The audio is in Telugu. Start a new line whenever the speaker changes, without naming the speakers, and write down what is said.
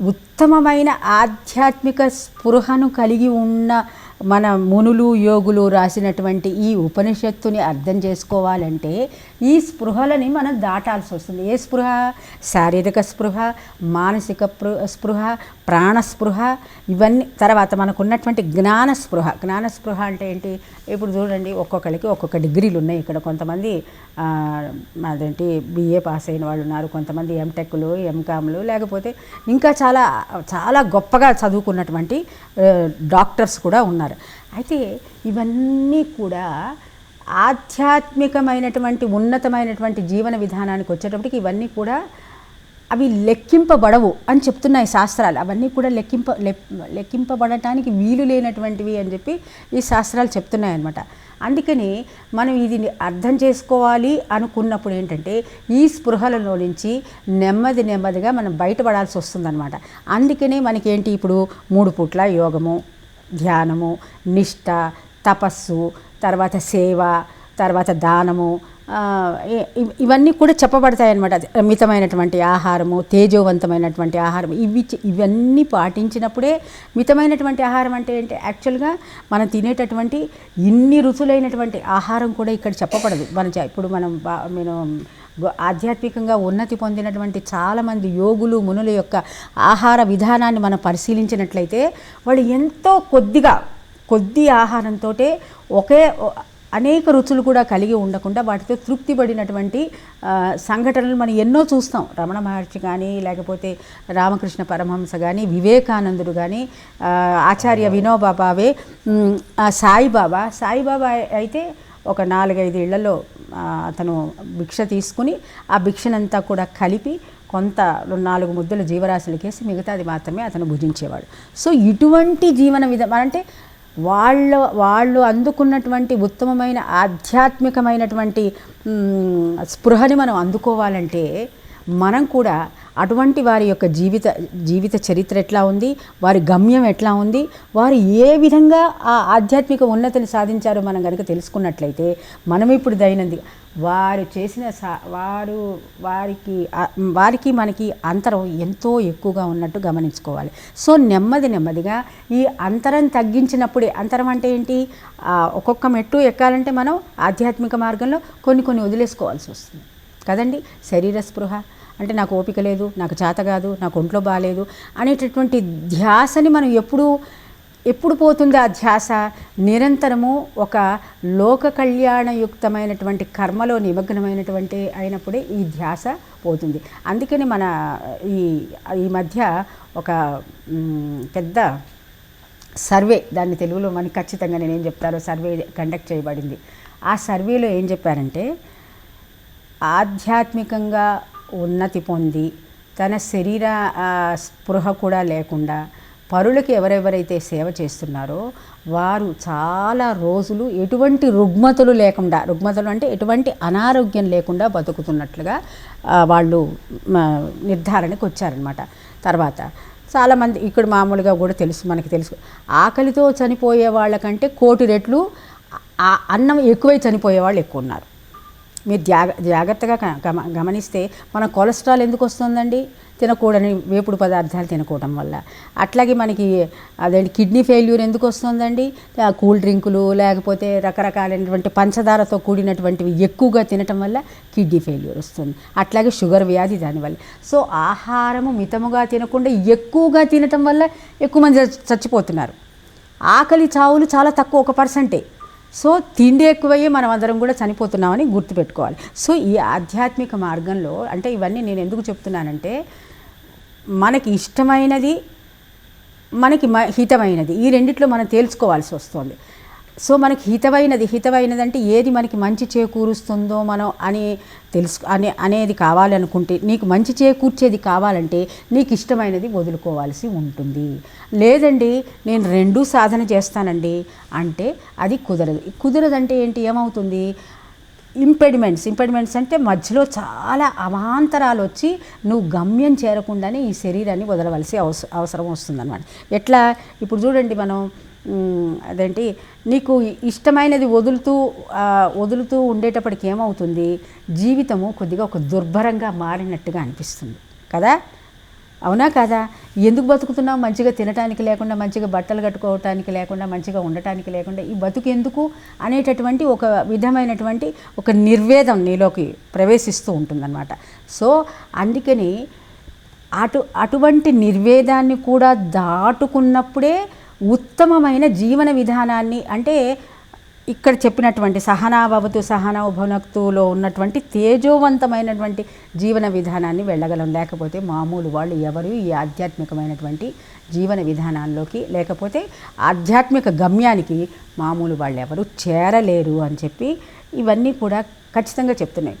ఉత్తమమైన ఆధ్యాత్మిక స్పృహను కలిగి ఉన్న మన మునులు యోగులు రాసినటువంటి ఈ ఉపనిషత్తుని అర్థం చేసుకోవాలంటే ఈ స్పృహలని మనం దాటాల్సి వస్తుంది. ఏ స్పృహ? శారీరక స్పృహ మానసిక స్పృహ ప్రాణస్పృహ ఇవన్నీ తర్వాత మనకు ఉన్నటువంటి జ్ఞాన స్పృహ. జ్ఞాన స్పృహ అంటే ఏంటి? ఇప్పుడు చూడండి ఒక్కొక్కరికి ఒక్కొక్క డిగ్రీలు ఉన్నాయి ఇక్కడ. కొంతమంది అదేంటి బిఏ పాస్ అయిన వాళ్ళు ఉన్నారు. కొంతమంది ఎంటెక్లు ఎంకామ్లు లేకపోతే ఇంకా చాలా చాలా గొప్పగా చదువుకున్నటువంటి డాక్టర్స్ కూడా ఉన్నారు. అయితే ఇవన్నీ కూడా ఆధ్యాత్మికమైనటువంటి ఉన్నతమైనటువంటి జీవన విధానానికి వచ్చేటప్పటికి ఇవన్నీ కూడా అవి లెక్కింపబడవు అని చెప్తున్నాయి శాస్త్రాలు. అవన్నీ కూడా లెక్కింప లెక్కింపబడటానికి వీలు లేనటువంటివి అని చెప్పి ఈ శాస్త్రాలు చెప్తున్నాయి అనమాట అందుకని మనం ఇది అర్థం చేసుకోవాలి అనుకున్నప్పుడు ఏంటంటే ఈ స్పృహలలో నుంచి నెమ్మది నెమ్మదిగా మనం బయటపడాల్సి వస్తుందన్నమాట. అందుకనే మనకేంటి ఇప్పుడు? మూడు పూట్ల యోగము ధ్యానము నిష్ట తపస్సు తర్వాత సేవ తర్వాత దానము ఇ- ఇవన్నీ కూడా చెప్పబడతాయి అనమాట మితమైనటువంటి ఆహారము తేజోవంతమైనటువంటి ఆహారం ఇవి ఇవన్నీ పాటించినప్పుడే మితమైనటువంటి ఆహారం అంటే ఏంటి? యాక్చువల్గా మనం తినేటటువంటి ఇన్ని రుచులైనటువంటి ఆహారం కూడా ఇక్కడ చెప్పబడదు. మన ఇప్పుడు మనం బా నేను ఆధ్యాత్మికంగా ఉన్నతి పొందినటువంటి చాలామంది యోగులు మునుల యొక్క ఆహార విధానాన్ని మనం పరిశీలించినట్లయితే వాళ్ళు ఎంతో కొద్దిగా కొద్ది ఆహారంతో ఒకే అనేక రుచులు కూడా కలిగి ఉండకుండా వాటితో తృప్తి పడినటువంటి సంఘటనలు మనం ఎన్నో చూస్తాం. రమణ మహర్షి కానీ లేకపోతే రామకృష్ణ పరమహంస కానీ వివేకానందుడు కానీ ఆచార్య వినోబా భావే సాయిబాబా సాయిబాబా అయితే ఒక నాలుగైదు ఇళ్ళలో అతను భిక్ష తీసుకుని ఆ భిక్షనంతా కూడా కలిపి కొంత నాలుగు ముద్దలు జీవరాశులకేసి మిగతాది మాత్రమే అతను భుజించేవాడు. సో ఇటువంటి జీవన విధం అంటే వాళ్ళ వాళ్ళు అందుకున్నటువంటి ఉత్తమమైన ఆధ్యాత్మికమైనటువంటి స్పృహని మనం అందుకోవాలంటే మనం కూడా అటువంటి వారి యొక్క జీవిత జీవిత చరిత్ర ఎట్లా ఉంది? వారి గమ్యం ఎట్లా ఉంది? వారు ఏ విధంగా ఆ ఆధ్యాత్మిక ఉన్నతిని సాధించారో మనం కనుక తెలుసుకున్నట్లయితే మనం ఇప్పుడు దైనంది వారు చేసిన సా వారు వారికి వారికి మనకి అంతరం ఎంతో ఎక్కువగా ఉన్నట్టు గమనించుకోవాలి. సో నెమ్మది నెమ్మదిగా ఈ అంతరం తగ్గించినప్పుడే అంతరం అంటే ఏంటి? ఒక్కొక్క మెట్టు ఎక్కాలంటే మనం ఆధ్యాత్మిక మార్గంలో కొన్ని కొన్ని వదిలేసుకోవాల్సి వస్తుంది. కదండి? శరీర స్పృహ అంటే నాకు ఓపిక లేదు నాకు చేత కాదు నాకు ఒంట్లో బాగాలేదు అనేటటువంటి ధ్యాసని మనం ఎప్పుడు ఎప్పుడు పోతుంది ఆ ధ్యాస? నిరంతరము ఒక లోక కళ్యాణయుక్తమైనటువంటి కర్మలో నిమగ్నమైనటువంటి అయినప్పుడే ఈ ధ్యాస పోతుంది. అందుకని మన ఈ ఈ మధ్య ఒక పెద్ద సర్వే దాన్ని తెలుగులో మనకి ఖచ్చితంగా నేనేం చెప్తారో సర్వే కండక్ట్ చేయబడింది. ఆ సర్వేలో ఏం చెప్పారంటే ఆధ్యాత్మికంగా ఉన్నతి పొంది తన శరీర స్పృహ కూడా లేకుండా పరులకు ఎవరెవరైతే సేవ చేస్తున్నారో వారు చాలా రోజులు ఎటువంటి రుగ్మతలు లేకుండా రుగ్మతలు అంటే ఎటువంటి అనారోగ్యం లేకుండా బతుకుతున్నట్లుగా వాళ్ళు నిర్ధారణకు వచ్చారనమాట తర్వాత చాలామంది ఇక్కడ మామూలుగా కూడా తెలుసు మనకి తెలుసు. ఆకలితో చనిపోయే వాళ్ళకంటే కోటి రెట్లు అన్నం ఎక్కువై చనిపోయే వాళ్ళు ఎక్కువ ఉన్నారు. మీరు జాగ జాగ్రత్తగా గమ గమనిస్తే మన కొలెస్ట్రాల్ ఎందుకు వస్తుందండి? తినకూడని వేపుడు పదార్థాలు తినకూడడం వల్ల. అట్లాగే మనకి అదేంటి కిడ్నీ ఫెయిల్యూర్ ఎందుకు వస్తుందండి? కూల్ డ్రింకులు లేకపోతే రకరకాలైనటువంటి పంచదారతో కూడినటువంటివి ఎక్కువగా తినటం వల్ల కిడ్నీ ఫెయిల్యూర్ వస్తుంది. అట్లాగే షుగర్ వ్యాధి దానివల్ల. సో ఆహారము మితముగా తినకుండా ఎక్కువగా తినటం వల్ల ఎక్కువ మంది చచ్చి- చచ్చిపోతున్నారు. ఆకలి చావులు చాలా తక్కువ ఒక పర్సెంటే. సో తిండి ఎక్కువయ్యి మనం అందరం కూడా చనిపోతున్నామని గుర్తుపెట్టుకోవాలి. సో ఈ ఆధ్యాత్మిక మార్గంలో అంటే ఇవన్నీ నేను ఎందుకు చెప్తున్నానంటే మనకి ఇష్టమైనది మనకి మ హితమైనది ఈ రెండిట్లో మనం తేల్చుకోవాల్సి వస్తుంది. సో మనకి హితమైనది హితమైనది అంటే ఏది మనకి మంచి చేకూరుస్తుందో మనం అని తెలుసు అనే అనేది కావాలనుకుంటే నీకు మంచి చేకూర్చేది కావాలంటే నీకు ఇష్టమైనది వదులుకోవాల్సి ఉంటుంది. లేదండి నేను రెండూ సాధన చేస్తానండి అంటే అది కుదరదు. కుదరదంటే ఏంటి ఏమవుతుంది? ఇంపెడిమెంట్స్ ఇంపెడిమెంట్స్ అంటే మధ్యలో చాలా అవాంతరాలు వచ్చి నువ్వు గమ్యం చేరకుండానే ఈ శరీరాన్ని వదలవలసి అవస అవసరం వస్తుందన్నమాట. ఎట్లా? ఇప్పుడు చూడండి మనం అదేంటి? నీకు ఇష్టమైనది వదులుతూ వదులుతూ ఉండేటప్పటికి ఏమవుతుంది? జీవితము కొద్దిగా ఒక దుర్భరంగా మారినట్టుగా అనిపిస్తుంది. కదా? అవునా కాదా? ఎందుకు బతుకుతున్నాం మంచిగా తినటానికి లేకుండా మంచిగా బట్టలు కట్టుకోవటానికి లేకుండా మంచిగా ఉండటానికి లేకుండా ఈ బతుకు ఎందుకు అనేటటువంటి ఒక విధమైనటువంటి ఒక నిర్వేదం నీలోకి ప్రవేశిస్తూ ఉంటుందన్నమాట. సో అందుకని అటు అటువంటి నిర్వేదాన్ని కూడా దాటుకున్నప్పుడే ఉత్తమమైన జీవన విధానాన్ని అంటే ఇక్కడ చెప్పినటువంటి సహనాభవతు సహనాభనక్తులో ఉన్నటువంటి తేజోవంతమైనటువంటి జీవన విధానాన్ని వెళ్ళగలం. లేకపోతే మామూలు వాళ్ళు ఎవరు ఈ ఆధ్యాత్మికమైనటువంటి జీవన విధానాల్లోకి లేకపోతే ఆధ్యాత్మిక గమ్యానికి మామూలు వాళ్ళు ఎవరు చేరలేరు అని చెప్పి ఇవన్నీ కూడా ఖచ్చితంగా చెప్తున్నాయి.